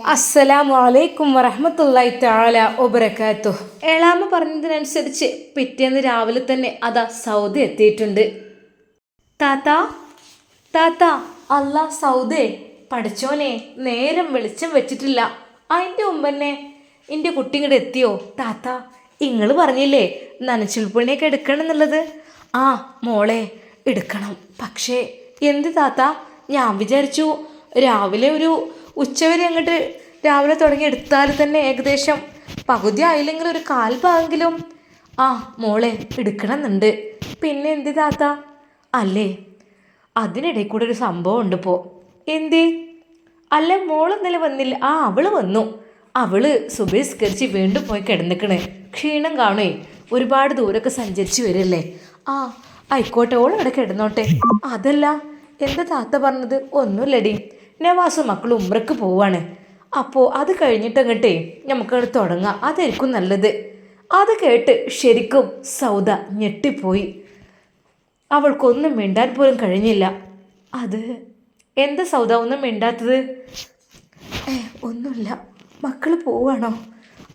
അസ്സലാമു അലൈക്കും വറഹമത്തല്ലായി താല ഒബരക്കാത്തു ഏളാമ പറഞ്ഞതിനനുസരിച്ച് പിറ്റേന്ന് രാവിലെ തന്നെ അതാ സൗദി എത്തിയിട്ടുണ്ട്. താത്ത താത്ത അല്ല സൗദേ പഠിച്ചോനെ നേരം വെളിച്ചം വെച്ചിട്ടില്ല. അതിന്റെ മുമ്പന്നെ എന്റെ കുട്ടി ഇങ്ങോട്ട് എത്തിയോ? താത്ത ഇങ്ങൾ പറഞ്ഞില്ലേ നനച്ചുൾപ്പണിയൊക്കെ എടുക്കണം എന്നുള്ളത്? ആ മോളെ എടുക്കണം. പക്ഷേ എന്ത് താത്ത? ഞാൻ വിചാരിച്ചു രാവിലെ ഒരു ഉച്ചവരെ അങ്ങോട്ട് രാവിലെ തുടങ്ങി എടുത്താൽ തന്നെ ഏകദേശം പകുതി ആയില്ലെങ്കിൽ ഒരു കാൽ ഭാഗമെങ്കിലും ആ മോളെ എടുക്കണമെന്നുണ്ട്. പിന്നെ എന്ത് താത്ത? അല്ലേ? അതിനിടയിൽ കൂടെ ഒരു സംഭവം ഉണ്ട് പോ. എന്തേ? അല്ല മോൾ വന്നില്ല. ആ അവൾ വന്നു. അവൾ സുബേസ്കരിച്ച് വീണ്ടും പോയി കിടന്നിക്കണ്. ക്ഷീണം കാണേ ഒരുപാട് ദൂരമൊക്കെ സഞ്ചരിച്ച് വരില്ലേ? ആ ആയിക്കോട്ടെ ഓൾ ഇവിടെ കിടന്നോട്ടെ. അതല്ല എന്താ താത്ത പറഞ്ഞത്? ഒന്നുമില്ലടി. നവാസും മക്കളും ഉമ്രക്ക് പോവാണ്. അപ്പോൾ അത് കഴിഞ്ഞിട്ട് അങ്ങോട്ടേ നമുക്കവിടെ തുടങ്ങാം. അതായിരിക്കും നല്ലത്. അത് കേട്ട് ശരിക്കും സൗദ ഞെട്ടിപ്പോയി. അവൾക്കൊന്നും മിണ്ടാൻ പോലും കഴിഞ്ഞില്ല. അത് എന്താ സൗദ ഒന്നും മിണ്ടാത്തത്? ഒന്നുമില്ല മക്കൾ പോവാണോ?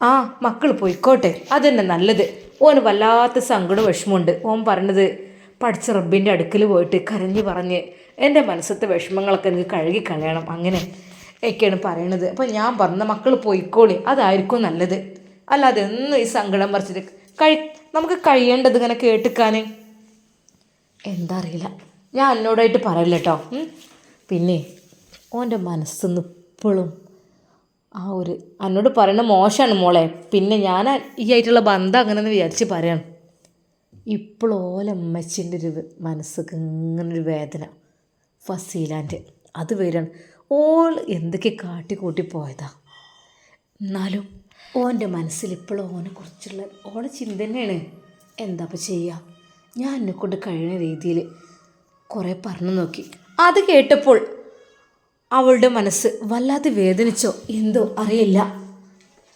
ആ മക്കൾ പോയിക്കോട്ടെ. അതന്നെ നല്ലത്. ഓന് വല്ലാത്ത സങ്കടം വിഷമമുണ്ട് ഓൻ പറഞ്ഞത് പഠിച്ച റബ്ബിന്റെ അടുക്കൽ പോയിട്ട് കരഞ്ഞു പറഞ്ഞ് എന്റെ മനസ്സത്തെ വിഷമങ്ങളൊക്കെ എനിക്ക് കഴുകി കളയണം. അങ്ങനെ ഒക്കെയാണ് പറയണത്. അപ്പോൾ ഞാൻ പറഞ്ഞ മക്കൾ പോയിക്കോളി. അതായിരിക്കും നല്ലത്. അല്ലാതെ എന്നും ഈ സങ്കടം പറിച്ചിട്ട് കഴി നമുക്ക് കഴിയേണ്ടത് ഇങ്ങനെ കേട്ടിക്കാൻ എന്താ അറിയില്ല. ഞാൻ എന്നോടായിട്ട് പറയില്ല കേട്ടോ പിന്നെ ഓന്റെ മനസ്സൊന്ന് ഇപ്പോഴും ആ ഒരു എന്നോട് പറയണ മോശമാണ് മോളെ. പിന്നെ ഞാൻ ഈ ആയിട്ടുള്ള ബന്ധം അങ്ങനെയെന്ന് വിചാരിച്ച് പറയണം. ഇപ്പോഴും ഓല അമ്മച്ചിന്റെ ഒരു മനസ്സൊക്കെ ഇങ്ങനൊരു വേദന. ഫസീലാന്റെ. അത് വരികയാണ് ഓൾ എന്തൊക്കെ കാട്ടിക്കൂട്ടി പോയതാ. എന്നാലും ഓന്റെ മനസ്സിൽ ഇപ്പോഴും ഓനെ കുറിച്ചുള്ള ഓളെ ചിന്ത തന്നെയാണ്. എന്താ അപ്പം ചെയ്യുക ഞാൻ എന്നെ കൊണ്ട് കഴിയുന്ന രീതിയിൽ കുറേ പറഞ്ഞു നോക്കി. അത് കേട്ടപ്പോൾ അവളുടെ മനസ്സ് വല്ലാതെ വേദനിച്ചോ? എന്തോ അറിയില്ല.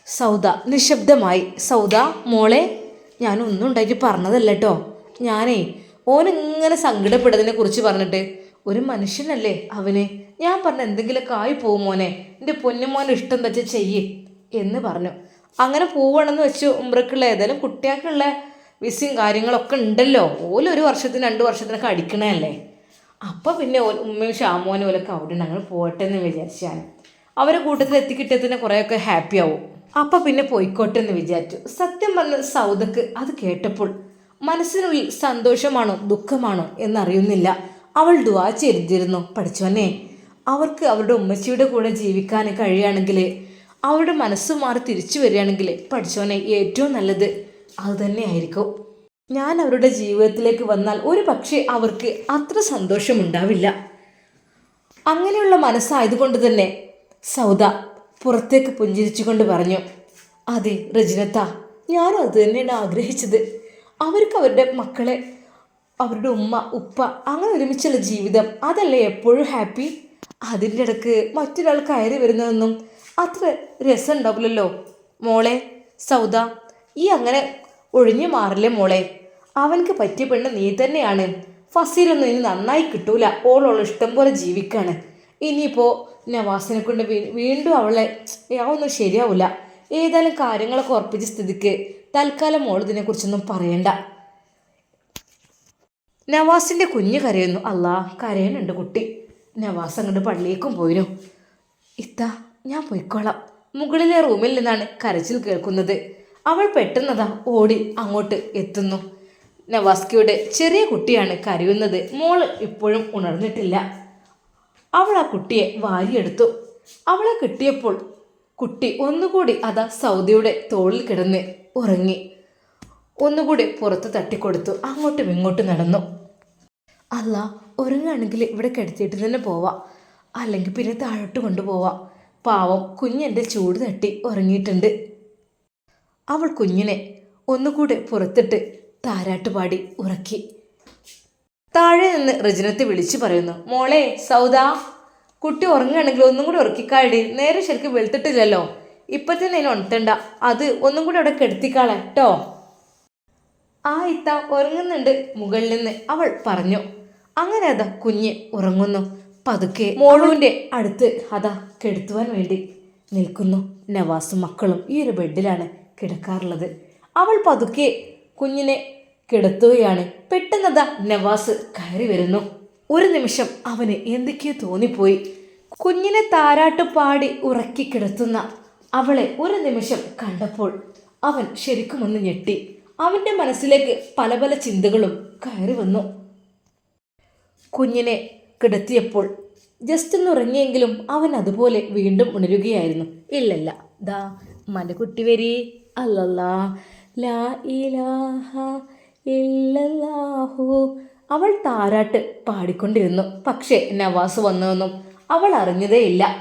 സൗദ നിശബ്ദമായി സൗദ മോളെ ഞാൻ ഉണ്ടായിട്ട് പറഞ്ഞതല്ല കേട്ടോ. ഞാനേ ഓനിങ്ങനെ സങ്കടപ്പെടുന്നതിനെ കുറിച്ച് പറഞ്ഞിട്ട് ഒരു മനുഷ്യനല്ലേ അവന്? ഞാൻ പറഞ്ഞ എന്തെങ്കിലുമൊക്കെ ആയി പോവും മോനെ. എന്റെ പൊന്നുമോനെ ഇഷ്ടം എന്താ വെച്ചാൽ ചെയ്യ് എന്ന് പറഞ്ഞു. അങ്ങനെ പോവുകയാണെന്ന് വെച്ചു ഉമ്രക്കുള്ള ഏതായാലും കുട്ടികൾക്കുള്ള വിസയും കാര്യങ്ങളൊക്കെ ഉണ്ടല്ലോ. ഓലൊരു വർഷത്തിന് രണ്ട് വർഷത്തിനൊക്കെ അടിക്കണല്ലേ അപ്പോൾ പിന്നെ ഉമ്മയും ഷാമോനും ഓലൊക്കെ അവിടെ ഉണ്ട് അങ്ങനെ പോകട്ടെ എന്ന് വിചാരിച്ചു ഞാൻ. അവരെ കൂട്ടത്തിൽ എത്തിക്കിട്ടിയതിന് കുറേയൊക്കെ ഹാപ്പി ആവും. അപ്പം പിന്നെ പോയിക്കോട്ടെ എന്ന് വിചാരിച്ചു. സത്യം പറഞ്ഞ സൗദക്ക് അത് കേട്ടപ്പോൾ മനസ്സിനുള്ളിൽ സന്തോഷമാണോ ദുഃഖമാണോ എന്നറിയുന്നില്ല. അവൾ ദുവാ ചെയ്തിരുന്നു. പഠിച്ചോനെ അവർക്ക് അവരുടെ ഉമ്മച്ചിയുടെ കൂടെ ജീവിക്കാൻ കഴിയുകയാണെങ്കിൽ അവരുടെ മനസ്സ് മാറി തിരിച്ചു വരികയാണെങ്കിൽ പഠിച്ചോനെ ഏറ്റവും നല്ലത് അത് തന്നെയായിരിക്കും. ഞാൻ അവരുടെ ജീവിതത്തിലേക്ക് വന്നാൽ ഒരു പക്ഷേ അവർക്ക് അത്ര സന്തോഷമുണ്ടാവില്ല അങ്ങനെയുള്ള മനസ്സായതുകൊണ്ട് തന്നെ സൗദ പുറത്തേക്ക് പുഞ്ചിരിച്ചുകൊണ്ട് പറഞ്ഞു അതെ റജിനത്ത ഞാനും അത് തന്നെയാണ് ആഗ്രഹിച്ചത്. അവർക്ക് അവരുടെ മക്കളെ അവരുടെ ഉമ്മ ഉപ്പ അങ്ങനെ ഒരുമിച്ചുള്ള ജീവിതം. അതല്ലേ എപ്പോഴും ഹാപ്പി അതിന്റെ ഇടയ്ക്ക് മറ്റൊരാൾ കയറി വരുന്നതൊന്നും അത്ര രസം ഉണ്ടാവില്ലല്ലോ മോളെ സൗദ ഈ അങ്ങനെ ഒഴിഞ്ഞു മാറില്ലേ മോളെ? അവനക്ക് പറ്റിയ പെണ്ണ് നീ തന്നെയാണ്. ഫസീലൊന്നും ഇനി നന്നായി കിട്ടൂല. ഓളോളം ഇഷ്ടം പോലെ ജീവിക്കാണ്. ഇനിയിപ്പോൾ നവാസിനെ കൊണ്ട് വീണ്ടും അവളെ ഒന്നും ശരിയാവില്ല ഏതായാലും കാര്യങ്ങളൊക്കെ ഉറപ്പിച്ച സ്ഥിതിക്ക് തൽക്കാലം മോൾ ഇതിനെക്കുറിച്ചൊന്നും പറയണ്ട. നവാസിന്റെ കുഞ്ഞ് കരയുന്നു. അല്ലാ കരയുന്നുണ്ട് കുട്ടി. നവാസ് അങ്ങോട്ട് പള്ളിയേക്കും പോയിനു. ഇത്ത ഞാൻ പോയിക്കോളാം. മുകളിലെ റൂമിൽ നിന്നാണ് കരച്ചിൽ കേൾക്കുന്നത്. അവൾ പെട്ടെന്നതാ ഓടി അങ്ങോട്ട് എത്തുന്നു. നവാസ്കിയുടെ ചെറിയ കുട്ടിയാണ് കരയുന്നത്. മോൾ ഇപ്പോഴും ഉണർന്നിട്ടില്ല. അവൾ ആ കുട്ടിയെ വാരിയെടുത്തു. അവളെ കിട്ടിയപ്പോൾ കുട്ടി ഒന്നുകൂടി അതാ സൗദിയുടെ തോളിൽ കിടന്ന് ഉറങ്ങി. ഒന്നുകൂടി പുറത്ത് തട്ടിക്കൊടുത്തു. അങ്ങോട്ടും ഇങ്ങോട്ടും നടന്നു. അല്ല ഒരുങ്ങാണെങ്കിൽ ഇവിടെ കിടത്തിയിട്ട് തന്നെ പോവാം. അല്ലെങ്കിൽ പിന്നെ താഴോട്ട് കൊണ്ടുപോവാം. പാവം കുഞ്ഞെന്റെ ചൂട് തട്ടി ഉറങ്ങിയിട്ടുണ്ട്. അവൾ കുഞ്ഞിനെ ഒന്നുകൂടെ പുറത്തിട്ട് താരാട്ടുപാടി ഉറക്കി. താഴെ നിന്ന് റജിനത്തെ വിളിച്ചു പറയുന്നു മോളെ സൗദ കുട്ടി ഉറങ്ങുകയാണെങ്കിൽ ഒന്നും കൂടി ഉറക്കിക്കാടി നേരെ ശരിക്കും വെളുത്തിട്ടില്ലല്ലോ. ഇപ്പത്തന്നെ തന്നെ അതിനെ ഉണർത്തണ്ട. അത് ഒന്നും കൂടി അവിടെ കെടുത്തിക്കാളെ കേട്ടോ ആ ഇത്ത ഉറങ്ങുന്നുണ്ട് മുകളിൽ നിന്ന് അവൾ പറഞ്ഞു. അങ്ങനെ അതാ കുഞ്ഞ് ഉറങ്ങുന്നു. പതുക്കെ മോളുവിന്റെ അടുത്ത് അതാ കെടുത്തുവാൻ വേണ്ടി നിൽക്കുന്നു. നവാസും മക്കളും ഈ ഒരു ബെഡിലാണ് കിടക്കാറുള്ളത്. അവൾ പതുക്കെ കുഞ്ഞിനെ കിടത്തുകയാണ്. പെട്ടെന്നതാ നവാസ് കയറി വരുന്നു. ഒരു നിമിഷം അവന് എന്തൊക്കെയോ തോന്നിപ്പോയി. കുഞ്ഞിനെ താരാട്ട് പാടി ഉറക്കി കിടത്തുന്ന അവളെ ഒരു നിമിഷം കണ്ടപ്പോൾ അവൻ ശരിക്കുമൊന്ന് ഞെട്ടി. അവന്റെ മനസ്സിലേക്ക് പല പല ചിന്തകളും കയറി വന്നു. കുഞ്ഞിനെ കിടത്തിയപ്പോൾ ജസ്റ്റ് ഒന്ന് ഉറങ്ങിയെങ്കിലും അവൻ അതുപോലെ വീണ്ടും ഉണരുകയായിരുന്നു. ഇല്ലല്ല. ദാ മന്റെ കുട്ടി വരി. അല്ലല്ലാ ലാ ഇലാഹ ഇല്ലല്ലാഹു. അവൾ താരാട്ട് പാടിക്കൊണ്ടിരുന്നു. പക്ഷേ നവാസ് വന്നതൊന്നും അവൾ അറിഞ്ഞതേയില്ല.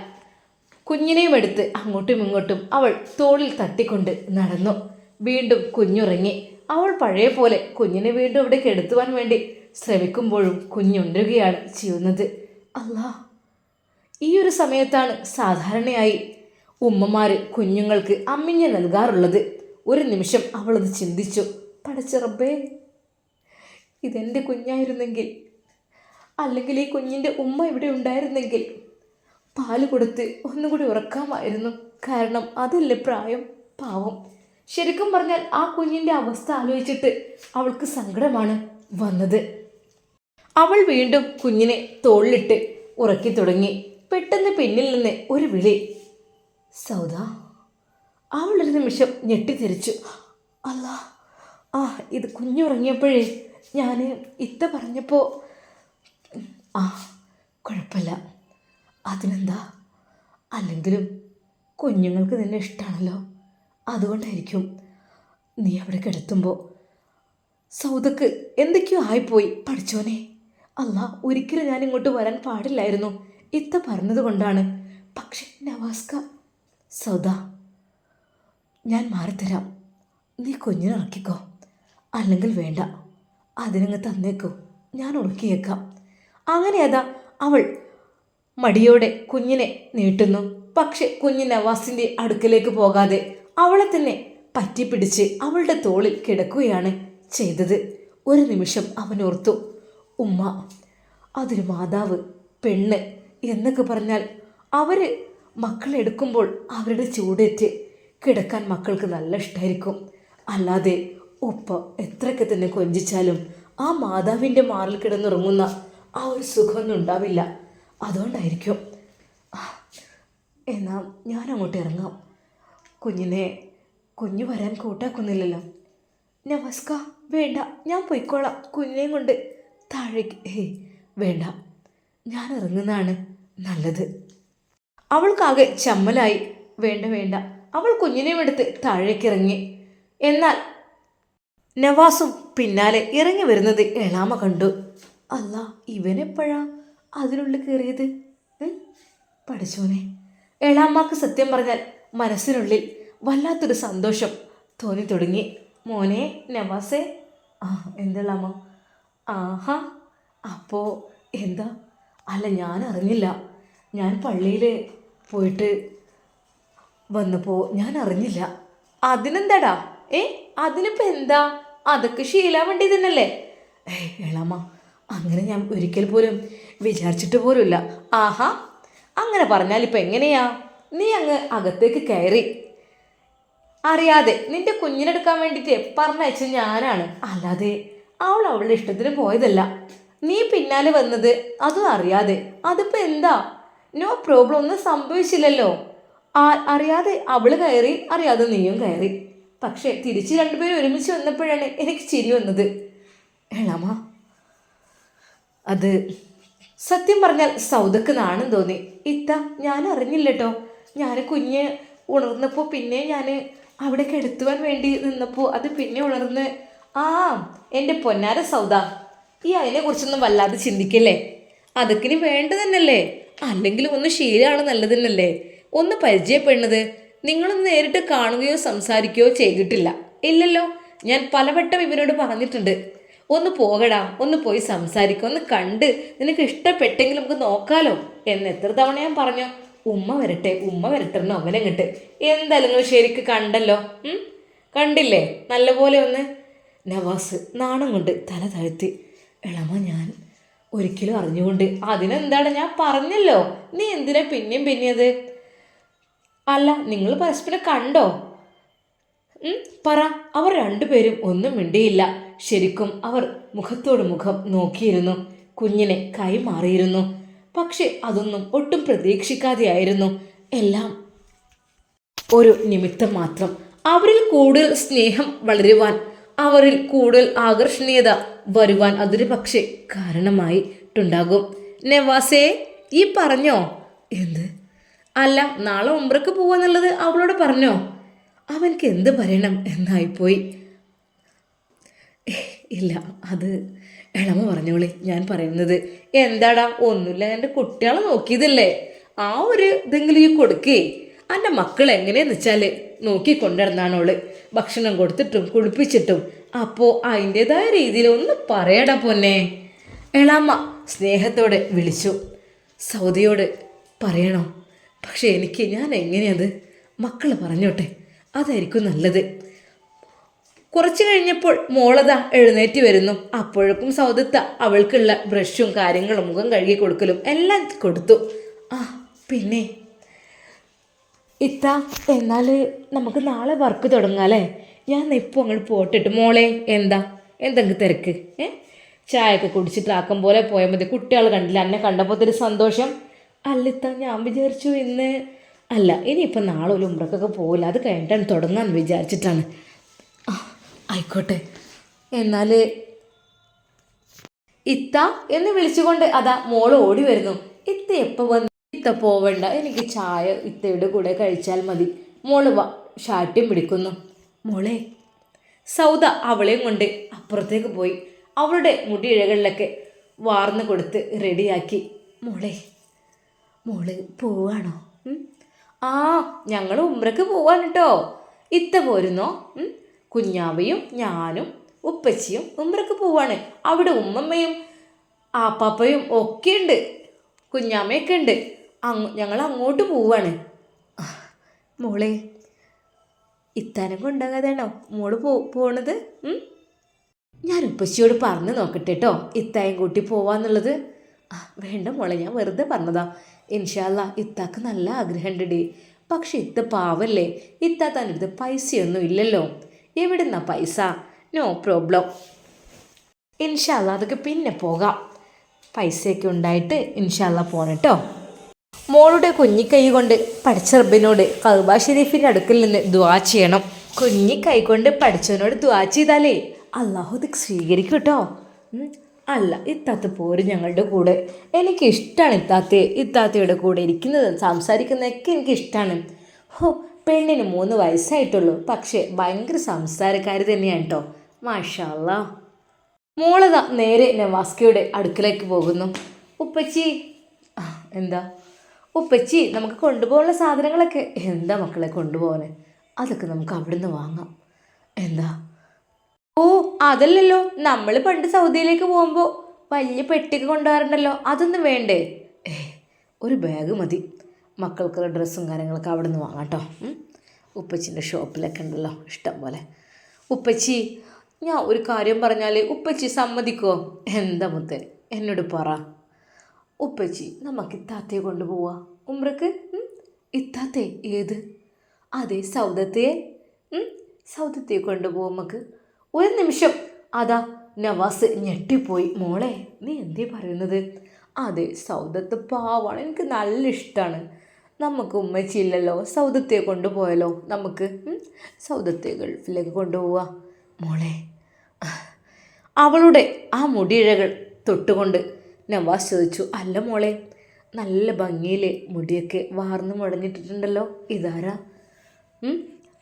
കുഞ്ഞിനെയും എടുത്ത് അങ്ങോട്ടും ഇങ്ങോട്ടും അവൾ തോളിൽ തട്ടിക്കൊണ്ട് നടന്നു. വീണ്ടും കുഞ്ഞുറങ്ങി. അവൾ പഴയ പോലെ കുഞ്ഞിനെ വീണ്ടും അവിടേക്ക് കെടുത്തുവാൻ വേണ്ടി ശ്രമിക്കുമ്പോഴും കുഞ്ഞുണ്ടരുകയാണ് ചെയ്യുന്നത്. അല്ലാ ഈ ഒരു സമയത്താണ് സാധാരണയായി ഉമ്മമാർ കുഞ്ഞുങ്ങൾക്ക് അമ്മിഞ്ഞ നൽകാറുള്ളത്. ഒരു നിമിഷം അവളത് ചിന്തിച്ചു. പടച്ചിറബേ ഇതെന്റെ കുഞ്ഞായിരുന്നെങ്കിൽ അല്ലെങ്കിൽ ഈ കുഞ്ഞിന്റെ ഉമ്മ ഇവിടെ ഉണ്ടായിരുന്നെങ്കിൽ പാൽ കൊടുത്ത് ഒന്നുകൂടി ഉറക്കാമായിരുന്നു. കാരണം അതല്ലേ പ്രായം? പാവം. ശരിക്കും പറഞ്ഞാൽ ആ കുഞ്ഞിന്റെ അവസ്ഥ ആലോചിച്ചിട്ട് അവൾക്ക് സങ്കടമാണ് വന്നത്. അവൾ വീണ്ടും കുഞ്ഞിനെ തോളിലിട്ട് ഉറക്കി തുടങ്ങി. പെട്ടെന്ന് പിന്നിൽ നിന്ന് ഒരു വിളി. സൗദ അവൾ ഒരു നിമിഷം ഞെട്ടിത്തിരിച്ചു അല്ല ആ ഇത് കുഞ്ഞുറങ്ങിയപ്പോഴേ ഞാൻ ഇത്ത പറഞ്ഞപ്പോൾ ആ കുഴപ്പമില്ല. അതിനെന്താ? അല്ലെങ്കിലും കുഞ്ഞുങ്ങൾക്ക് നിന്നെ ഇഷ്ടമാണല്ലോ അതുകൊണ്ടായിരിക്കും നീ അവിടെ കിടത്തുമ്പോൾ സൗദക്ക് എന്തൊക്കെയോ ആയിപ്പോയി. പഠിച്ചോനെ അല്ല ഒരിക്കലും ഞാൻ ഇങ്ങോട്ട് വരാൻ പാടില്ലായിരുന്നു. ഇത്ത പറഞ്ഞതുകൊണ്ടാണ് പക്ഷെ നവാസ്ക സൗദ ഞാൻ മാറിത്തരാം. നീ കുഞ്ഞിനെ ഇറക്കിക്കോ അല്ലെങ്കിൽ വേണ്ട. അതിനങ്ങ് തന്നേക്കോ. ഞാൻ ഉറക്കിയേക്കാം. അങ്ങനെ അതാ അവൾ മടിയോടെ കുഞ്ഞിനെ നീട്ടുന്നു. പക്ഷെ കുഞ്ഞ് നവാസിന്റെ അടുക്കലേക്ക് പോകാതെ അവളെ തന്നെ പറ്റിപ്പിടിച്ച് അവളുടെ തോളിൽ കിടക്കുകയാണ് ചെയ്തത്. ഒരു നിമിഷം അവൻ ഓർത്തു ഉമ്മ അതൊരു മാതാവ് പെണ്ണ് എന്നൊക്കെ പറഞ്ഞാൽ അവർ മക്കളെടുക്കുമ്പോൾ അവരുടെ ചൂടേറ്റ് കിടക്കാൻ മക്കൾക്ക് നല്ല ഇഷ്ടമായിരിക്കും അല്ലാതെ ഉപ്പ എത്രയൊക്കെ തന്നെ കൊഞ്ചിച്ചാലും ആ മാതാവിന്റെ മാറിൽ കിടന്നുറങ്ങുന്ന ആ ഒരു സുഖമൊന്നും ഉണ്ടാവില്ല. അതുകൊണ്ടായിരിക്കും. എന്നാൽ എന്നാ ഞാൻ അങ്ങോട്ട് ഇറങ്ങാം. കുഞ്ഞിനെ കുഞ്ഞു വരാൻ കൂട്ടാക്കുന്നില്ലല്ലോ. നമസ്ക വേണ്ട ഞാൻ പൊയ്ക്കോളാം. കുഞ്ഞിനെയും കൊണ്ട് താഴേക്ക് ഹേ വേണ്ട. ഞാൻ ഇറങ്ങുന്നതാണ് നല്ലത്. അവൾക്കാകെ ചമ്മലായി. വേണ്ട വേണ്ട. അവൾ കുഞ്ഞിനെയും എടുത്ത് താഴേക്ക് ഇറങ്ങി. എന്നാൽ നവാസും പിന്നാലെ ഇറങ്ങി വരുന്നത് എളാമ കണ്ടു. അല്ല ഇവനെപ്പോഴാ അതിനുള്ളിൽ കയറിയത്? പഠിച്ചോനെ. എളാമ്മക്ക് സത്യം പറഞ്ഞാൽ മനസ്സിനുള്ളിൽ വല്ലാത്തൊരു സന്തോഷം തോന്നി തുടങ്ങി. മോനെ നവാസേ. ആ എന്തുള്ളമ്മ ആഹാ അപ്പോൾ എന്താ? അല്ല ഞാൻ അറിഞ്ഞില്ല. ഞാൻ പള്ളിയിൽ പോയിട്ട് വന്നപ്പോൾ ഞാൻ അറിഞ്ഞില്ല. അതിനെന്താടാ? ഏ അതിനിപ്പോൾ എന്താ? അതൊക്കെ ശീലാൻ വേണ്ടി തന്നെയല്ലേ? ഏയ് എളമ്മ അങ്ങനെ ഞാൻ ഒരിക്കൽ പോലും വിചാരിച്ചിട്ട് പോലുമില്ല. ആഹാ അങ്ങനെ പറഞ്ഞാൽ ഇപ്പം എങ്ങനെയാ? നീ അങ്ങ് അകത്തേക്ക് കയറി. അറിയാതെ നിന്റെ കുഞ്ഞിനെടുക്കാൻ വേണ്ടിയിട്ട് പറഞ്ഞയച്ച ഞാനാണ്. അല്ലാതെ അവൾ അവളുടെ ഇഷ്ടത്തിന് പോയതല്ല. നീ പിന്നാലെ വന്നത് അതും അറിയാതെ. അതിപ്പോൾ എന്താ? നോ പ്രോബ്ലം ഒന്നും സംഭവിച്ചില്ലല്ലോ. ആ അറിയാതെ അവൾ കയറി അറിയാതെ നീയും കയറി. പക്ഷേ തിരിച്ച് രണ്ടുപേരും ഒരുമിച്ച് വന്നപ്പോഴാണ് എനിക്ക് ചിരി വന്നത്. എളാമ അത് സത്യം പറഞ്ഞാൽ സൗദക്ക് നാണം തോന്നി. ഇത്ത ഞാൻ അറിഞ്ഞില്ലട്ടോ ഞാൻ കുഞ്ഞ് ഉണർന്നപ്പോൾ പിന്നെ ഞാൻ അവിടെ കിടത്തുവാൻ വേണ്ടി നിന്നപ്പോൾ അത് പിന്നെ ഉണർന്ന് ആ എന്റെ പൊന്നാര സൗദ ഈ അതിനെക്കുറിച്ചൊന്നും വല്ലാതെ ചിന്തിക്കല്ലേ? അതൊക്കെ വേണ്ട തന്നെയല്ലേ അല്ലെങ്കിൽ ഒന്ന് ശീലമാണ് നല്ലത് തന്നെയല്ലേ ഒന്ന് പരിചയപ്പെടുന്നത് നിങ്ങളൊന്ന് നേരിട്ട് കാണുകയോ സംസാരിക്കുകയോ ചെയ്തിട്ടില്ല. ഇല്ലല്ലോ ഞാൻ പലവട്ടം ഇവനോട് പറഞ്ഞിട്ടുണ്ട്. ഒന്ന് പോകടാ ഒന്ന് പോയി സംസാരിക്കുക ഒന്ന് കണ്ട് നിനക്ക് ഇഷ്ടപ്പെട്ടെങ്കിൽ നമുക്ക് നോക്കാലോ. എന്ന് എത്ര തവണ ഞാൻ പറഞ്ഞു. ഉമ്മ വരട്ടെ ഉമ്മ വരട്ടെ എന്ന് അവനങ്ങട്ട് എന്തായാലും നിങ്ങൾ ശരിക്ക് കണ്ടല്ലോ? കണ്ടില്ലേ? നല്ലപോലെ ഒന്ന് നവാസ് നാണം കൊണ്ട് തല താഴ്ത്തി. ഇളമ ഞാൻ ഒരിക്കലും അറിഞ്ഞുകൊണ്ട് അതിനെന്താണ് ഞാൻ പറഞ്ഞല്ലോ? നീ എന്തിനാ പിന്നെയും പിന്നെയത് അല്ല നിങ്ങൾ പരസ്പരം കണ്ടോ? പറ. അവർ രണ്ടുപേരും ഒന്നും മിണ്ടിയില്ല. ശരിക്കും അവർ മുഖത്തോട് മുഖം നോക്കിയിരുന്നു. കുഞ്ഞിനെ കൈമാറിയിരുന്നു പക്ഷെ അതൊന്നും ഒട്ടും പ്രതീക്ഷിക്കാതെയായിരുന്നു. എല്ലാം ഒരു നിമിത്തം മാത്രം. അവരിൽ കൂടുതൽ സ്നേഹം വളരുവാൻ അവരിൽ കൂടുതൽ ആകർഷണീയത വരുവാൻ അതൊരു പക്ഷേ കാരണമായിട്ടുണ്ടാകും. നെവാസേ ഈ പറഞ്ഞോ? എന്ത്? അല്ല നാളെ ഉംറക്ക് പോവാന്നുള്ളത് അവളോട് പറഞ്ഞോ? അവൻക്ക് എന്ത് പറയണം എന്നായിപ്പോയി. ഇല്ല അത് എളമ പറഞ്ഞോളി ഞാൻ പറയുന്നത് എന്താടാ? ഒന്നുമില്ല എന്റെ കുട്ടികളെ നോക്കിയതല്ലേ? ആ ഒരു ഇതെങ്കിലും ഈ കൊടുക്കേ. എന്റെ മക്കൾ എങ്ങനെയെന്ന് വെച്ചാൽ നോക്കി കൊണ്ടിരുന്നാണോൾ ഭക്ഷണം കൊടുത്തിട്ടും കുളിപ്പിച്ചിട്ടും അപ്പോൾ അതിന്റെതായ രീതിയിൽ ഒന്ന് പറയടാ പൊന്നെ. എളാമ്മ സ്നേഹത്തോടെ വിളിച്ചു. സൗദിയോട് പറയണോ? പക്ഷേ എനിക്ക് ഞാൻ എങ്ങനെയത്? മക്കൾ പറഞ്ഞോട്ടെ അതായിരിക്കും നല്ലത്. കുറച്ച് കഴിഞ്ഞപ്പോൾ മോളത എഴുന്നേറ്റ് വരുന്നു. അപ്പോഴേക്കും സൗദത്ത അവൾക്കുള്ള ബ്രഷും കാര്യങ്ങളും മുഖം കഴുകി കൊടുക്കലും എല്ലാം കൊടുത്തു. ആ പിന്നെ? ഇത്ത എന്നാൽ നമുക്ക് നാളെ വർക്ക് തുടങ്ങാല്ലേ ഞാൻ ഇപ്പോൾ അങ്ങോട്ട് പോട്ടിട്ട്. മോളെ എന്താ? എന്തെങ്കിലും തിരക്ക്? ഏ? ചായയൊക്കെ കുടിച്ചിട്ട് ആക്കം പോലെ പോയാൽ മതി. കുട്ടികൾ കണ്ടില്ല. എന്നെ കണ്ടപ്പോൾ ഒരു സന്തോഷം. അല്ലിത്ത ഞാൻ വിചാരിച്ചു ഇന്ന് അല്ല ഇനിയിപ്പോൾ നാളെ ഒരു ഉമ്രക്കൊക്കെ പോകില്ല അത് കഴിഞ്ഞിട്ടാണ് തുടങ്ങാമെന്ന് വിചാരിച്ചിട്ടാണ്. ആയിക്കോട്ടെ. എന്നാൽ ഇത്ത എന്ന് വിളിച്ചുകൊണ്ട് അതാ മോൾ ഓടി വരുന്നു. ഇത്ത എപ്പോൾ വന്ന് ഇത്ത പോവണ്ട. എനിക്ക് ചായ ഇത്തയുടെ കൂടെ കഴിച്ചാൽ മതി. മോൾ വാ പിടിക്കുന്നു. മോളെ സൗദ അവളെയും കൊണ്ട് അപ്പുറത്തേക്ക് പോയി. അവളുടെ മുടിയിഴകളിലൊക്കെ വാർന്നു കൊടുത്ത് റെഡിയാക്കി. മോളെ മോൾ പോവാണോ? ആ ഞങ്ങൾ ഉമ്രക്ക് പോവാണ് കേട്ടോ ഇത്ത പോരുന്നോ? കുഞ്ഞാവയും ഞാനും ഉപ്പച്ചിയും ഉമ്രക്ക് പോവാണ്. അവിടെ ഉമ്മമ്മയും ആപ്പാപ്പയും ഒക്കെ ഉണ്ട്. കുഞ്ഞാമ്മയൊക്കെ ഉണ്ട്. അങ്ങ് ഞങ്ങൾ അങ്ങോട്ട് പോവാണ്. മോളെ ഇത്താനം കൊണ്ടാകാതാണോ മോൾ പോ പോണത്? ഞാൻ ഉപ്പച്ചിയോട് പറഞ്ഞു നോക്കട്ടെ കേട്ടോ ഇത്തായും കൂട്ടി പോവാന്നുള്ളത്. വേണ്ട മോളെ ഞാൻ വെറുതെ പറഞ്ഞതാ. ഇൻഷാല്ല ഇത്താക്ക് നല്ല ആഗ്രഹമുണ്ട് ഡി പക്ഷെ ഇത്ത പാവല്ലേ. ഇത്ത തന്റെ അടുത്ത് പൈസയൊന്നും ഇല്ലല്ലോ. എവിടുന്നാ പൈസ? നോ പ്രോബ്ലം ഇൻഷാല്ല അതൊക്കെ പിന്നെ പോകാം. പൈസയൊക്കെ ഉണ്ടായിട്ട് ഇൻഷാല്ല പോണം കേട്ടോ മോളുടെ കുഞ്ഞിക്കൈ കൊണ്ട് പഠിച്ച റബ്ബിനോട് കൗബ ഷെരീഫിന്റെ അടുക്കിൽ നിന്ന് ദ്വാ ചെയ്യണം. കുഞ്ഞിക്കൈ കൊണ്ട് പഠിച്ചവനോട് ദ്വാ ചെയ്താലേ അള്ളാഹു ഇത് സ്വീകരിക്കും കേട്ടോ അല്ല ഇത്താത്ത പോര് ഞങ്ങളുടെ കൂടെ. എനിക്ക് ഇഷ്ടമാണ് ഇത്താത്തയെ ഇത്താത്തയുടെ കൂടെ ഇരിക്കുന്നത് സംസാരിക്കുന്നതൊക്കെ എനിക്ക് ഇഷ്ടമാണ് ഹോ പെണ്ണിന് മൂന്ന് വയസ്സായിട്ടുള്ളൂ. പക്ഷേ ഭയങ്കര സംസാരക്കാരി തന്നെയാണ് കേട്ടോ മാഷാല്ല. മോളത നേരെ നവാസ്കയുടെ അടുക്കലേക്ക് പോകുന്നു. ഉപ്പച്ചി എന്താ? ഉപ്പച്ചി നമുക്ക് കൊണ്ടുപോകാനുള്ള സാധനങ്ങളൊക്കെ. എന്താ മക്കളെ കൊണ്ടുപോകാൻ അതൊക്കെ നമുക്ക് അവിടുന്ന് വാങ്ങാം. എന്താ? ഓ അതല്ലല്ലോ. നമ്മൾ പണ്ട് സൗദിയിലേക്ക് പോകുമ്പോൾ വലിയ പെട്ടിക്ക് കൊണ്ടുപോകാറുണ്ടല്ലോ അതൊന്നും വേണ്ടേ? ഒരു ബാഗ് മതി. മക്കൾക്കുള്ള ഡ്രസ്സും കാര്യങ്ങളൊക്കെ അവിടെ നിന്ന് വാങ്ങാം കേട്ടോ. ഉപ്പച്ചിന്റെ ഷോപ്പിലൊക്കെ ഉണ്ടല്ലോ ഇഷ്ടം പോലെ. ഉപ്പച്ചി ഞാൻ ഒരു കാര്യം പറഞ്ഞാൽ ഉപ്പച്ചി സമ്മതിക്കോ? എന്താ മുത്തേ എന്നോട് പറ. ഉപ്പച്ചി നമുക്ക് ഇത്താത്തയെ കൊണ്ടുപോവാ. ഉമ്രക്ക് ഇത്താത്തെ ഇത്താത്തേ ഏത്? അതെ സൗദത്തെ? സൗദത്തെ കൊണ്ടുപോകും നമുക്ക് ഒരു നിമിഷം. അതാ നവാസ് ഞെട്ടിപ്പോയി. മോളെ നീ എന്തേ പറയുന്നത്? അതെ സൗദത്ത് പാവാണ്. എനിക്ക് നല്ല ഇഷ്ടമാണ് നമുക്ക് ഉമ്മച്ചില്ലല്ലോ സൗദത്തെ കൊണ്ടുപോയല്ലോ നമുക്ക്? സൗദത്തെ ഗൾഫിലേക്ക് കൊണ്ടുപോവാ. മോളെ അവളുടെ ആ മുടിയിഴകൾ തൊട്ടുകൊണ്ട് നവാസ് ചോദിച്ചു അല്ല മോളെ നല്ല ഭംഗിയിൽ മുടിയൊക്കെ വാർന്നു മുടഞ്ഞിട്ടിട്ടുണ്ടല്ലോ ഇതാരാ?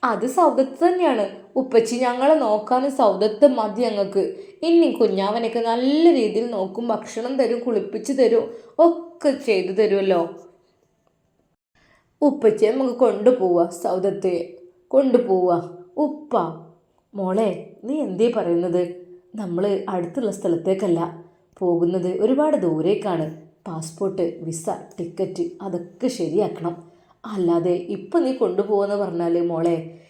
അത് സൗദത്ത് തന്നെയാണ്. ഉപ്പച്ചി ഞങ്ങളെ നോക്കാനും സൗദത്ത് മതി ഞങ്ങൾക്ക്. ഇനി കുഞ്ഞാവനൊക്കെ നല്ല രീതിയിൽ നോക്കും ഭക്ഷണം തരും കുളിപ്പിച്ച് തരും ഒക്കെ ചെയ്തു തരുമല്ലോ. ഉപ്പച്ചി നമുക്ക് കൊണ്ടുപോവുക സൗദത്തെ. കൊണ്ടുപോവുക ഉപ്പ മോളെ നീ എന്തേ പറയുന്നത്? നമ്മൾ അടുത്തുള്ള സ്ഥലത്തേക്കല്ല പോകുന്നത്. ഒരുപാട് ദൂരേക്കാണ്. പാസ്പോർട്ട് വിസ ടിക്കറ്റ് അതൊക്കെ ശരിയാക്കണം. അല്ലാതെ ഇപ്പം നീ കൊണ്ടുപോകുമെന്ന് പറഞ്ഞാൽ മോളെ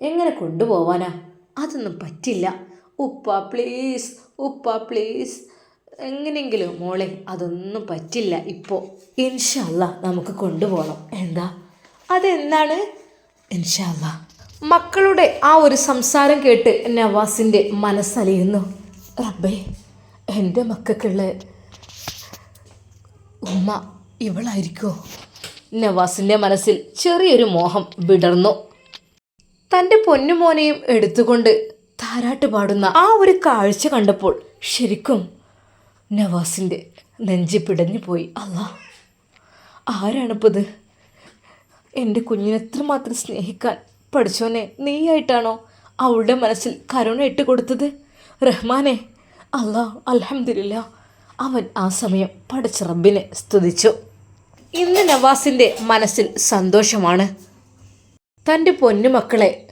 എങ്ങനെ കൊണ്ടുപോവാനാ? അതൊന്നും പറ്റില്ല. ഉപ്പ പ്ലീസ്. ഉപ്പ പ്ലീസ്. എങ്ങനെയെങ്കിലും മോളെ അതൊന്നും പറ്റില്ല ഇപ്പോൾ ഇൻഷല്ല നമുക്ക് കൊണ്ടുപോകണം. എന്താ? അതെന്താണ്? ഇൻഷല്ല മക്കളുടെ ആ ഒരു സംസാരം കേട്ട് നവാസിന്റെ മനസ്സലിയുന്നു. റബ്ബേ എന്റെ മക്കൾക്കുള്ള ഉമ്മ ഇവളായിരിക്കോ? നവാസിന്റെ മനസ്സിൽ ചെറിയൊരു മോഹം വിടർന്നു. തന്റെ പൊന്നുമോനെയും എടുത്തുകൊണ്ട് താരാട്ട് പാടുന്ന ആ ഒരു കാഴ്ച കണ്ടപ്പോൾ ശരിക്കും നവാസിന്റെ നെഞ്ചി പിടഞ്ഞു പോയി. അല്ല ആരാണിപ്പത്? എന്റെ കുഞ്ഞിനെ എത്രമാത്രം സ്നേഹിക്കാൻ പഠിച്ചോനെ നീയായിട്ടാണോ അവളുടെ മനസ്സിൽ കരുണ ഇട്ട് കൊടുത്തത് റഹ്മാനെ അല്ലാ അലഹമില്ല അവൻ ആ സമയം പഠിച്ച റബ്ബിനെ സ്തുതിച്ചു. ഇന്ന് നവാസിന്റെ മനസ്സിൽ സന്തോഷമാണ്. തന്റെ പൊന്നുമക്കളെ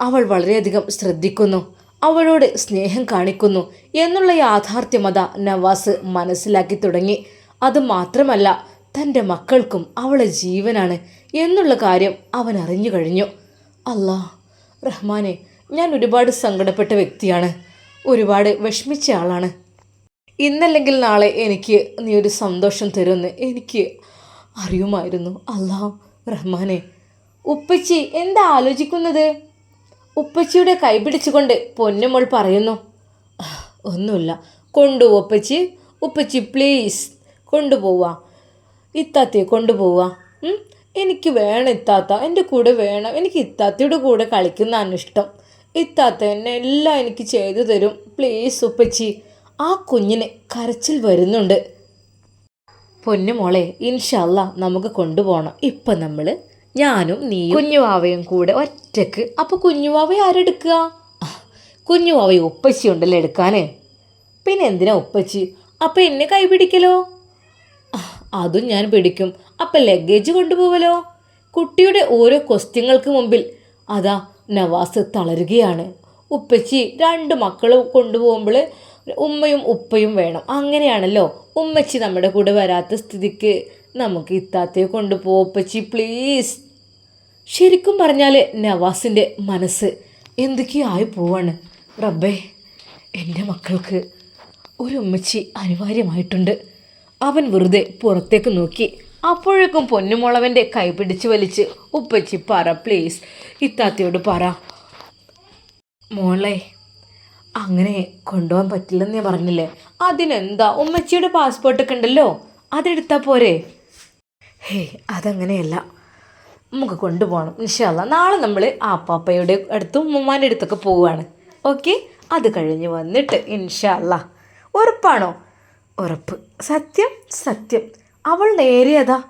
അവൾ വളരെയധികം ശ്രദ്ധിക്കുന്നു. അവളോട് സ്നേഹം കാണിക്കുന്നു എന്നുള്ള യാഥാർത്ഥ്യമത നവാസ് മനസ്സിലാക്കി തുടങ്ങി. അത് മാത്രമല്ല തന്റെ മക്കൾക്കും അവളെ ജീവനാണ് എന്നുള്ള കാര്യം അവൻ അറിഞ്ഞു കഴിഞ്ഞു. അല്ലാ റഹ്മാനെ ഞാൻ ഒരുപാട് സങ്കടപ്പെട്ട വ്യക്തിയാണ്. ഒരുപാട് വിഷമിച്ച ആളാണ്. ഇന്നല്ലെങ്കിൽ നാളെ എനിക്ക് നീ ഒരു സന്തോഷം തരുമെന്ന് എനിക്ക് അറിയുമായിരുന്നു. അല്ലാ റഹ്മാനെ ഉപ്പച്ചി എന്താ ആലോചിക്കുന്നത്? ഉപ്പച്ചിയുടെ കൈപിടിച്ചുകൊണ്ട് പൊന്നുമോൾ പറയുന്നു ഒന്നുമില്ല കൊണ്ടുപോ ഉപ്പച്ചി. ഉപ്പച്ചി പ്ലീസ് കൊണ്ടുപോവാ ഇത്താത്തി കൊണ്ടുപോവാ എനിക്ക് വേണം ഇത്താത്ത. എന്റെ കൂടെ വേണം. എനിക്ക് ഇത്താത്തയുടെ കൂടെ കളിക്കുന്നതാണ് ഇഷ്ടം. ഇത്താത്ത എന്നെ എല്ലാം എനിക്ക് ചെയ്തു തരും. പ്ലീസ് ഉപ്പച്ചി. ആ കുഞ്ഞിന് കരച്ചിൽ വരുന്നുണ്ട്. പൊന്നുമോളെ ഇൻഷല്ല നമുക്ക് കൊണ്ടുപോകണം ഇപ്പം നമ്മൾ ഞാനും നീ കുഞ്ഞുവാവയും കൂടെ ഒറ്റയ്ക്ക്. അപ്പോൾ കുഞ്ഞുവാവയെ ആരെടുക്കുക? കുഞ്ഞുവാവയെ ഉപ്പച്ചി ഉണ്ടല്ലോ എടുക്കാന്. പിന്നെ എന്തിനാ ഉപ്പച്ചി? അപ്പം എന്നെ കൈ പിടിക്കലോ? അതും ഞാൻ പിടിക്കും. അപ്പം ലഗേജ് കൊണ്ടുപോവലോ? കുട്ടിയുടെ ഓരോ ക്വസ്റ്റ്യങ്ങൾക്ക് മുമ്പിൽ അതാ നവാസ് തളരുകയാണ്. ഉപ്പച്ചി രണ്ട് മക്കളും കൊണ്ടുപോകുമ്പോൾ ഉമ്മയും ഉപ്പയും വേണം. അങ്ങനെയാണല്ലോ ഉമ്മച്ചി നമ്മുടെ കൂടെ വരാത്ത സ്ഥിതിക്ക് നമുക്ക് ഇത്താത്തയെ കൊണ്ടുപോ ഉപ്പച്ചി പ്ലീസ് ശരിക്കും പറഞ്ഞാൽ നവാസിന്റെ മനസ്സ് എന്തൊക്കെയായി പോവാണ്. റബ്ബേ എന്റെ മക്കൾക്ക് ഒരു ഉമ്മച്ചി അനിവാര്യമായിട്ടുണ്ട്. അവൻ വെറുതെ പുറത്തേക്ക് നോക്കി. അപ്പോഴേക്കും പൊന്നുമുളവന്റെ കൈ പിടിച്ച് വലിച്ച് ഉപ്പച്ചി പറ പ്ലീസ് ഇത്താത്തയോട് പറ. മോളെ അങ്ങനെ കൊണ്ടുപോകാൻ പറ്റില്ലെന്ന് ഞാൻ പറഞ്ഞില്ലേ? അതിനെന്താ? ഉമ്മച്ചിയുടെ പാസ്പോർട്ടൊക്കെ ഉണ്ടല്ലോ. അതെടുത്താൽ പോരെ? ഹേയ് അതങ്ങനെയല്ല. നമുക്ക് കൊണ്ടുപോകണം. ഇൻഷാല്ല നാളെ നമ്മൾ ആപ്പാപ്പയുടെ അടുത്തും ഉമ്മാന്റെ അടുത്തൊക്കെ പോവുകയാണ്. ഓക്കെ? അത് കഴിഞ്ഞ് വന്നിട്ട് ഇൻഷാല്ല ഉറപ്പാണോ? ഉറപ്പ്. സത്യം? സത്യം. അവൾ നേരിയതാ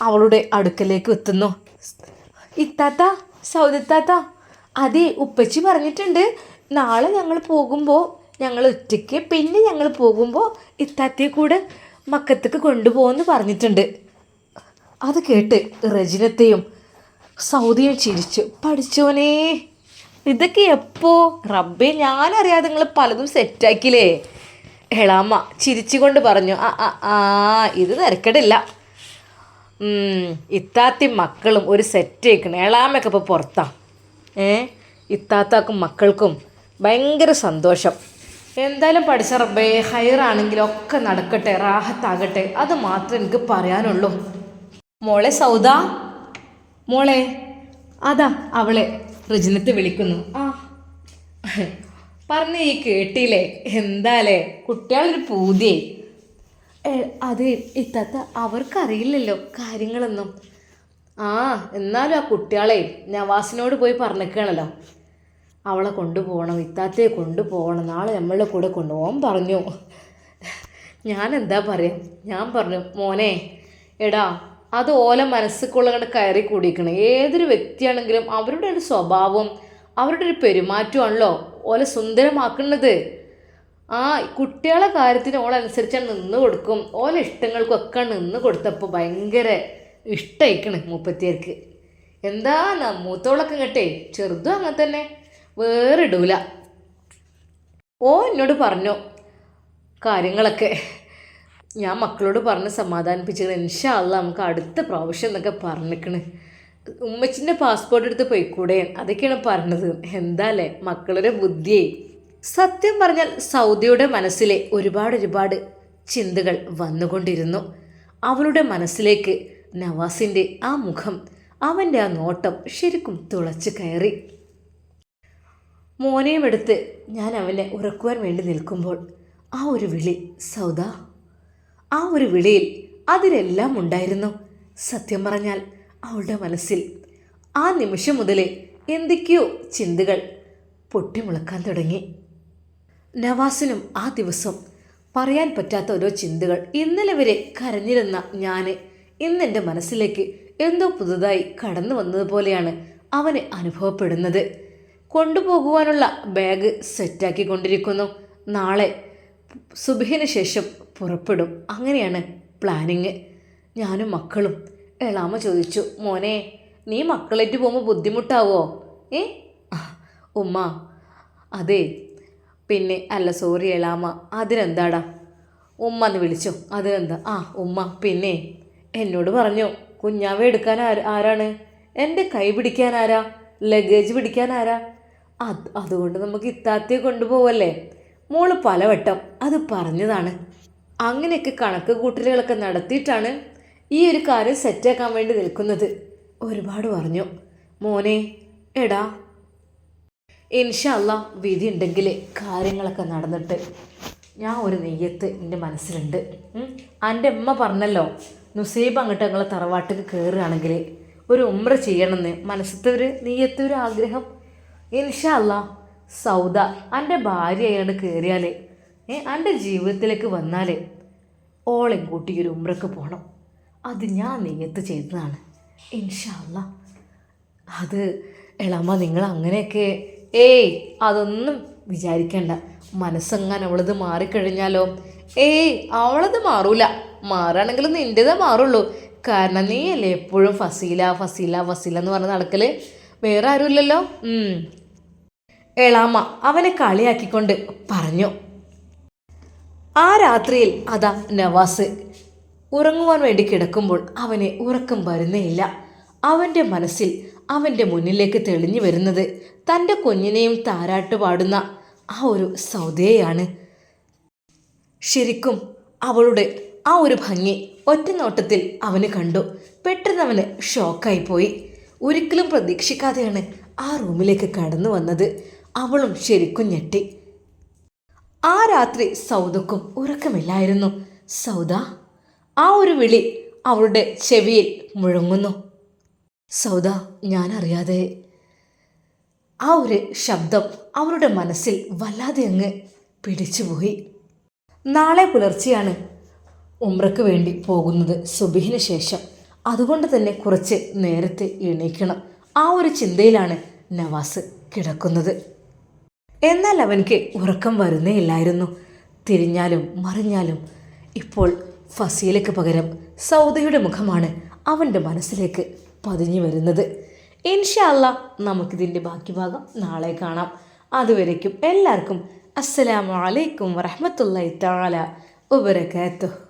അവളുടെ അടുക്കലേക്ക് എത്തുന്നു. ഇത്താത്ത സൗദത്താത്ത അതെ ഉപ്പച്ചി പറഞ്ഞിട്ടുണ്ട്. നാളെ ഞങ്ങൾ പോകുമ്പോൾ ഞങ്ങൾ ഒറ്റയ്ക്ക് പിന്നെ ഞങ്ങൾ പോകുമ്പോൾ ഇത്താത്തയെ കൂടെ മക്കത്തേക്ക് കൊണ്ടുപോകുമെന്ന് പറഞ്ഞിട്ടുണ്ട്. അത് കേട്ട് രജനത്തെയും സൗദിയും ചിരിച്ചു. പഠിച്ചോനെ ഇതൊക്കെ എപ്പോ? റബ്ബെ ഞാനറിയാതെ നിങ്ങൾ പലതും സെറ്റാക്കിയില്ലേ എളാമ്മ ചിരിച്ചുകൊണ്ട് പറഞ്ഞു. ആ ആ ആ ഇത് തിരക്കടില്ല. ഇത്താത്തി മക്കളും ഒരു സെറ്റ് ആയിക്കണം. എളാമയൊക്കെ ഇപ്പോൾ പുറത്താ. ഏ ഇത്താത്താക്കും മക്കൾക്കും ഭയങ്കര സന്തോഷം. എന്തായാലും പഠിച്ച റബ്ബേ ഹയറാണെങ്കിലും ഒക്കെ നടക്കട്ടെ റാഹത്താകട്ടെ അത് മാത്രമേ എനിക്ക് പറയാനുള്ളൂ. മോളെ സൗദ. മോളെ. അതാ അവളെ റിജിനത്ത് വിളിക്കുന്നു. ആ. പറഞ്ഞ ഈ കേട്ടില്ലേ? എന്താലേ? കുട്ടികളൊരു പൂതിയെ. അത്. ഇത്താത്ത അവർക്കറിയില്ലല്ലോ കാര്യങ്ങളൊന്നും. ആ എന്നാലും ആ കുട്ടികളെ നവാസിനോട് പോയി പറഞ്ഞേക്കണല്ലോ. അവളെ കൊണ്ടുപോകണം ഇത്താത്തയെ കൊണ്ടുപോകണം നാളെ നമ്മളുടെ കൂടെ കൊണ്ടുപോകാൻ പറഞ്ഞു. ഞാൻ എന്താ പറയാ? ഞാൻ പറഞ്ഞു മോനെ എടാ അത് ഓല മനസ്സിക്കുള്ള കയറി കൂടിയിരിക്കണം. ഏതൊരു വ്യക്തിയാണെങ്കിലും അവരുടെ ഒരു സ്വഭാവം അവരുടെ ഒരു പെരുമാറ്റമാണല്ലോ ഓല സുന്ദരമാക്കുന്നത് ആ കുട്ടികളെ കാര്യത്തിന് ഓളനുസരിച്ചാണ് നിന്ന് കൊടുക്കും. ഓല ഇഷ്ടങ്ങൾക്കൊക്കെ നിന്ന് കൊടുത്തപ്പോൾ ഭയങ്കര ഇഷ്ടമായിക്കണ് മുപ്പത്തിയേർക്ക്. എന്താ മൂത്തോളൊക്കെ കേട്ടേ ചെറുതും അങ്ങനെ തന്നെ വേറെ ഇടൂല ഓ എന്നോട് പറഞ്ഞു കാര്യങ്ങളൊക്കെ. ഞാൻ മക്കളോട് പറഞ്ഞ് സമാധാനിപ്പിച്ചിട്ട് ഇൻഷാല്ല നമുക്ക് അടുത്ത പ്രാവശ്യം എന്നൊക്കെ പറഞ്ഞിക്കണ് ഉമ്മച്ചിന്റെ പാസ്പോർട്ട് എടുത്ത് പോയിക്കൂടെ? അതൊക്കെയാണ് പറഞ്ഞത്. എന്താല്ലേ? മക്കളുടെ ബുദ്ധിയെ. സത്യം പറഞ്ഞാൽ സൗദിയുടെ മനസ്സിലെ ഒരുപാട് ഒരുപാട് ചിന്തകൾ വന്നുകൊണ്ടിരുന്നു. അവളുടെ മനസ്സിലേക്ക് നവാസിന്റെ ആ മുഖം അവന്റെ ആ നോട്ടം ശരിക്കും തുളച്ച് കയറി. മോനെയും എടുത്ത് ഞാൻ അവനെ ഉറക്കുവാൻ വേണ്ടി നിൽക്കുമ്പോൾ ആ ഒരു വിളി സൗദ ആ ഒരു വിളിയിൽ അതിലെല്ലാം ഉണ്ടായിരുന്നു. സത്യം പറഞ്ഞാൽ അവളുടെ മനസ്സിൽ ആ നിമിഷം മുതലേ എന്തൊക്കെയോ ചിന്തകൾ പൊട്ടിമുളക്കാൻ തുടങ്ങി. നവാസിനും ആ ദിവസം പറയാൻ പറ്റാത്ത ഓരോ ചിന്തകൾ ഇന്നലെ വരെ കരഞ്ഞിരുന്ന ഞാൻ ഇന്നെന്റെ മനസ്സിലേക്ക് എന്തോ പുതുതായി കടന്നു വന്നതുപോലെയാണ് അവന് അനുഭവപ്പെടുന്നത്. കൊണ്ടുപോകുവാനുള്ള ബാഗ് സെറ്റാക്കിക്കൊണ്ടിരിക്കുന്നു. നാളെ സുബഹിന് ശേഷം പുറപ്പെടും. അങ്ങനെയാണ് പ്ലാനിങ് ഞാനും മക്കളും. എളാമ ചോദിച്ചു മോനെ നീ മക്കളേറ്റ് പോകുമ്പോൾ ബുദ്ധിമുട്ടാവോ? ഏ? ഉമ്മ. അതെ. പിന്നെ അല്ല സോറി എളാമ അതിനെന്താടാ? ഉമ്മ എന്ന് വിളിച്ചു. അതിനെന്താ? ആ ഉമ്മ. പിന്നെ? എന്നോട് പറഞ്ഞു കുഞ്ഞാവ എടുക്കാൻ ആര് ആരാണ്? എന്റെ കൈ പിടിക്കാൻ ആരാ? ലഗേജ് പിടിക്കാൻ ആരാ? അത് അതുകൊണ്ട് നമുക്ക് ഇത്താത്തിയെ കൊണ്ടുപോവല്ലേ? മോൾ പലവട്ടം അത് പറഞ്ഞതാണ്. അങ്ങനെയൊക്കെ കണക്ക് കൂട്ടലുകളൊക്കെ നടത്തിയിട്ടാണ് ഈ ഒരു കാര്യം സെറ്റാക്കാൻ വേണ്ടി നിൽക്കുന്നത്. ഒരുപാട് പറഞ്ഞു. മോനെ എടാ. ഇൻഷല്ല വിധി ഉണ്ടെങ്കിൽ കാര്യങ്ങളൊക്കെ നടന്നിട്ട്. ഞാൻ ഒരു നെയ്യത്ത് എന്റെ മനസ്സിലുണ്ട്. എന്റെ അമ്മ പറഞ്ഞല്ലോ നുസൈബ് അങ്ങോട്ട് ഞങ്ങളെ തറവാട്ടിൽ കയറുകയാണെങ്കിൽ ഒരു ഉമ്ര ചെയ്യണമെന്ന് മനസ്സത്തെ ഒരു നെയ്യത്തെ ഒരു ആഗ്രഹം. ഇൻഷല്ല സൗദ. എന്റെ കയറിയാൽ ഏ എന്റെ ജീവിതത്തിലേക്ക് വന്നാലേ ഓളെയും കൂട്ടി ഒരു ഉമ്രക്ക് പോകണം അത് ഞാൻ നെയ്യത്ത് ചെയ്തതാണ്. ഇൻഷല്ല അത് എളമ്മ നിങ്ങൾ അങ്ങനെയൊക്കെ ഏയ് അതൊന്നും വിചാരിക്കണ്ട. മനസ്സെങ്ങാൻ അവളത് മാറിക്കഴിഞ്ഞാലോ? ഏയ് അവളത് മാറൂല. മാറുകയാണെങ്കിൽ നിന്റെതേ മാറുള്ളൂ. കാരണം നീ അല്ലേ എപ്പോഴും ഫസീല ഫസീല ഫസീല എന്ന് പറഞ്ഞ് നടക്കൽ. വേറെ ആരുമില്ലല്ലോ? എളാമ്മ അവനെ കളിയാക്കിക്കൊണ്ട് പറഞ്ഞു. ആ രാത്രിയിൽ അതാ നവാസ്. ഉറങ്ങുവാൻ വേണ്ടി കിടക്കുമ്പോൾ അവനെ ഉറക്കം വരുന്നേയില്ല. അവന്റെ മനസ്സിൽ അവന്റെ മുന്നിലേക്ക് തെളിഞ്ഞു വരുന്നത് തന്റെ കുഞ്ഞിനെയും താരാട്ട് പാടുന്ന ആ ഒരു സൗദയെയാണ്. ശരിക്കും അവളുടെ ആ ഒരു ഭംഗി ഒറ്റ നോട്ടത്തിൽ അവന് കണ്ടു. പെട്ടെന്ന് അവന് ഷോക്കായിപ്പോയി ഒരിക്കലും പ്രതീക്ഷിക്കാതെയാണ് ആ റൂമിലേക്ക് കടന്നു വന്നത്. അവളും ശരിക്കും ഞെട്ടി. ആ രാത്രി സൗദക്കും ഉറക്കമില്ലായിരുന്നു. സൗദ ആ ഒരു വിളി അവളുടെ ചെവിയിൽ മുഴങ്ങുന്നു. സൗദ ഞാൻ അറിയാതെ ആ ഒരു ശബ്ദം അവളുടെ മനസ്സിൽ വല്ലാതെ അങ്ങ് പിടിച്ചുപോയി. നാളെ പുലർച്ചെയാണ് ഉമ്രക്ക് വേണ്ടി പോകുന്നത് സുബിഹിന് ശേഷം. അതുകൊണ്ട് തന്നെ കുറച്ച് നേരത്തെ എണീക്കണം. ആ ഒരു ചിന്തയിലാണ് നവാസ് കിടക്കുന്നത്. എന്നാൽ അവൻക്ക് ഉറക്കം വരുന്നേ ഇല്ലായിരുന്നു. തിരിഞ്ഞാലും മറിഞ്ഞാലും ഇപ്പോൾ ഫസീലയ്ക്ക് പകരം സൗദയുടെ മുഖമാണ് അവന്റെ മനസ്സിലേക്ക് പതിഞ്ഞു വരുന്നത്. ഇൻഷാല്ല നമുക്കിതിന്റെ ബാക്കി ഭാഗം നാളെ കാണാം. അതുവരേക്കും എല്ലാവർക്കും അസ്സലാമു അലൈക്കും വറഹ്മത്തുള്ളാഹി തആല വബറകാതുഹു.